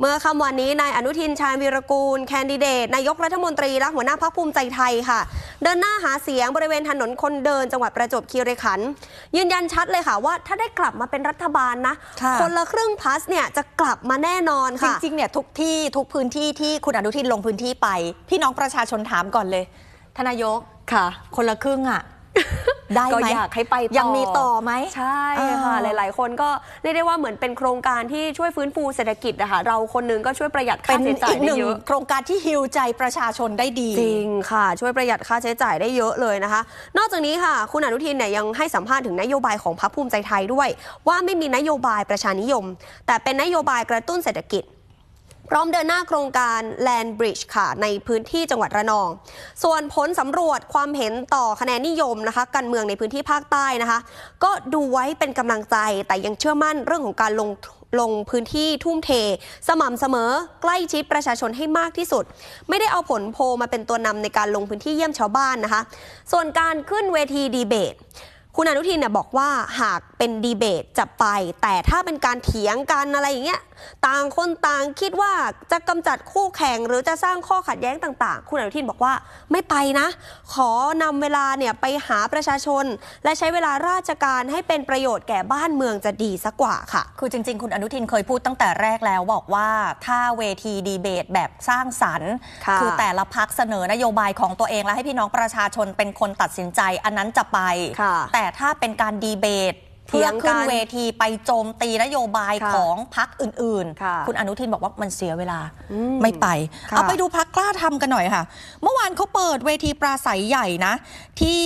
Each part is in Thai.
เมื่อคำวันนี้นายอนุทินชาญวีรกูล แคนดิเดต นายกรัฐมนตรีและหัวหน้าพักภูมิใจไทยค่ะ เดินหน้าหาเสียงบริเวณถนนคนเดินจังหวัดประจวบคีรีขันธ์ยืนยันชัดเลยค่ะว่าถ้าได้กลับมาเป็นรัฐบาลนะค่ะคนละครึ่งพลัสเนี่ยจะกลับมาแน่นอนจค่ะริงๆเนี่ยทุกที่ทุกพื้นที่ที่คุณอนุทินลงพื้นที่ไป พี่น้องประชาชนถามก่อนเลยทนายกค่ะ คนละครึ่งอะ ได้ก็ไหมอยากให้ไปต่อยังมีต่อไหมใช่ค่ะเออหลาย ๆ คนก็เรียกได้ว่าเหมือนเป็นโครงการที่ช่วยฟื้นฟูเศรษฐกิจนะคะเราคนหนึงก็ช่วยประหยัดเป็ค่านใช้จ่ายอีกหได้นึ่งเยอะโครงการที่ฮิวใจประชาชนได้ดีจริงค่ะ ช่วยประหยัดค่าใช้จ่ายได้เยอะเลยนะคะ นอกจากนี้ค่ะ คุณอนุทินเนี่ยยังให้สัมภาษณ์ถึงนโยบายของพรรคภูมิใจไทยด้วย ว่าไม่มีนโยบายประชานิยม แต่เป็นนโยบายกระตุ้นเศรษฐกิจ พร้อมเดินหน้าโครงการ Land Bridge ค่ะ ในพื้นที่จังหวัดระนอง ส่วนผลสำรวจความเห็นต่อคะแนนนิยมนะคะการเมืองในพื้นที่ภาคใต้นะคะ ก็ดูไว้เป็นกำลังใจแต่ยังเชื่อมั่นเรื่องของการลงลงพื้นที่ทุ่มเท สม่ำเสมอ ใกล้ชิดประชาชนให้มากที่สุด ไม่ได้เอาผลโพมาเป็นตัวนำในการลงพื้นที่เยี่ยมชาวบ้านนะคะ ส่วนการขึ้นเวทีดีเบต คุณอนุทินเนี่ยบอกว่าหากเป็นดีเบตจะไป แต่ถ้าเป็นการเถียงกันอะไรอย่างเงี้ยต่างคนต่างคิดว่าจะกำจัดคู่แข่งหรือจะสร้างข้อขัดแย้งต่างๆ คุณอนุทินบอกว่าไม่ไปนะ ขอนำเวลาเนี่ยไปหาประชาชน และใช้เวลาราชการให้เป็นประโยชน์แก่บ้านเมืองจะดีสักกว่าค่ะ คือจริง ๆ คุณอนุทินเคยพูดตั้งแต่แรกแล้วบอกว่าถ้าเวทีดีเบตแบบสร้างสรรค์ค่ะอแต่ละพักเสนอนโยบายของตัวเองและให้พี่น้องประชาชนเป็นคนตัดสินใจอันนั้นจะไปค่ะแต่ถ้าเป็นการดีเบตเถีเพื่อยงกันขึ้นเวทีไปโจมตีนโยบายค่ะของพักอื่นค่ะๆคุณอนุทินบอกว่ามันเสียเวลาอืมไม่ไปค่ะเอาไปดูพักกล้าทำกันหน่อยค่ะ เมื่อวานเขาเปิดเวทีปราศัยใหญ่นะ ที่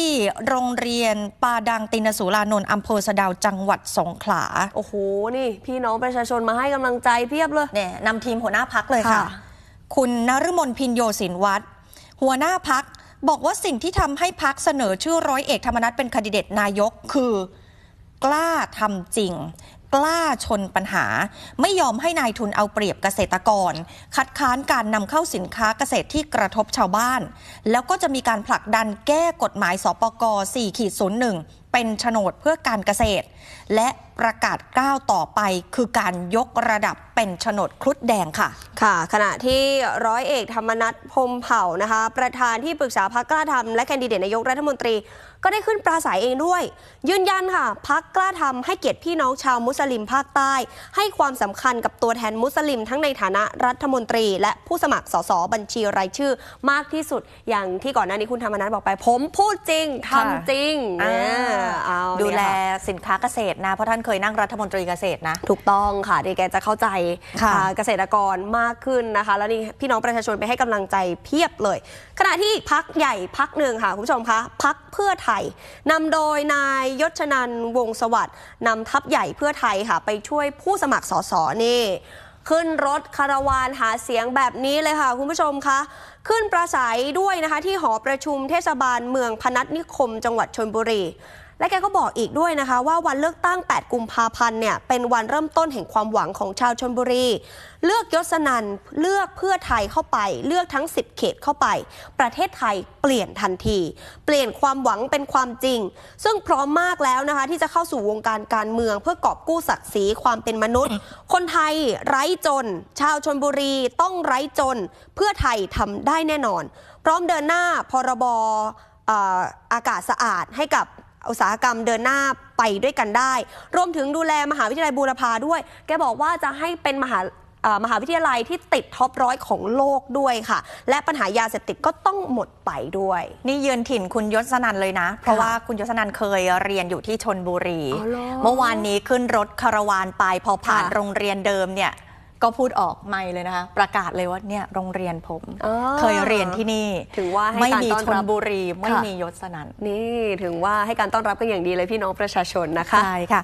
โรงเรียนปาดังตินสุรานนท์อำเภอสะดาวจังหวัดสงขลา โอ้โห นี่ พี่น้องประชาชนมาให้กำลังใจเพียบเลยเนี่ยนำทีมหัวหน้าพักเลยค่ะค่ะคุณนฤมลพินโยสินวัตรหัวหน้าพัก บอกว่าสิ่งที่ทำให้พักเสนอชื่อร้อยเอกธรรมนัฐเป็นคนดิเดตนายกคือ กล้าทำจริง กล้าชนปัญหา ไม่ยอมให้นายทุนเอาเปรียบเกษตรกร คัดค้านการนำเข้าสินค้าเกษตรที่กระทบชาวบ้าน แล้วก็จะมีการผลักดันแก้กฎหมายสปก4ขีด01เป็นโฉนดเพื่อการเกษตร และ ประกาศก้าวต่อไป คือการยกระดับเป็นโฉนดครุฑแดงค่ะ ค่ะ ขณะที่ร้อยเอกธรรมนัฐพรหมเผ่านะคะ ประธานที่ปรึกษาพักกล้าทำและแคนดิเดตนายกรัฐมนตรี ก็ได้ขึ้นปราศัยเองด้วย ยืนยันค่ะพักกล้าทำให้เกียรติพี่น้องชาวมุสลิมภาคใต้ ให้ความสำคัญกับตัวแทนมุสลิม ทั้งในฐานะรัฐมนตรี และผู้สมัครสสบัญชีรายชื่อ มากที่สุดอย่างที่ก่อนหน้านี้คุณธรรมนัฐบอกไป ผมพูดจริงทำจริงอ่าเนี่ยเอาดูแลเนี่ยค่ะสินค้าเกษตรนะเพราะท่านเคยนั่งรัฐมนตรีเกษตรนะ ถูกต้องค่ะที่แกจะเข้าใจค่ะอ่าเกษตรกรมากขึ้นนะคะ แล้วนี่พี่น้องประชาชนไปให้กำลังใจเพียบเลย ขณะที่อีกพักใหญ่พักหนึ่งค่ะคุณผู้ชมคะพักเพื่อไทยนำโดยนายยศชนันท์วงศ์สวัสดิ์นำทัพใหญ่เพื่อไทยค่ะ ไปช่วยผู้สมัครสสนี่ขึ้นรถคาราวานหาเสียงแบบนี้เลยค่ะ คุณผู้ชมคะ ขึ้นประสัยด้วยนะคะที่หอประชุมเทศบาลเมืองพนัสนิคมจังหวัดชนบุรี และแกก็บอกอีกด้วยนะคะว่าวันเลือกตั้ง 8 กุมภาพันธ์เนี่ยเป็นวันเริ่มต้นแห่งความหวังของชาวชนบุรี เลือกยศนันเลือกเพื่อไทยเข้าไป เลือกทั้ง 10 เขตเข้าไป ประเทศไทยเปลี่ยนทันที เปลี่ยนความหวังเป็นความจริง ซึ่งพร้อมมากแล้วนะคะที่จะเข้าสู่วงการการเมือง เพื่อกอบกู้ศักดิ์ศรีความเป็นมนุษย์ คนไทยไร้จน ชาวชนบุรีต้องไร้จน เพื่อไทยทำได้แน่นอน พร้อมเดินหน้าพรบอากาศสะอาดให้กับ อุตสาหกรรมเดินหน้าไปด้วยกันได้ รวมถึงดูแลมหาวิทยาลัยบูรพาด้วย แกบอกว่าจะให้เป็นมหาเอ่อมหาวิทยาลัยที่ติดท็อปร้อยของโลกด้วยค่ะ และปัญหายาเสพติดก็ต้องหมดไปด้วย นี่เยือนถิ่นคุณยศนันเลยนะ เพราะว่าคุณยศนันเคยเรียนอยู่ที่ชนบุรีอ๋อเหรอเมื่อวานนี้ขึ้นรถคาราวานไปพอผ่านค่ะโรงเรียนเดิมเนี่ย ก็พูดออกไม่เลยนะคะ ประกาศเลยว่าเนี่ยโรงเรียนผมอ๋อเคยเรียนที่นี่ ถึงว่าให้ไม่การมีต้อนชรันบบุรีไม่ค่ะมียศนันนี่ถึงว่าให้การต้อนรับกันอย่างดีเลยพี่น้องประชาชนนะคะใช่ค่ะ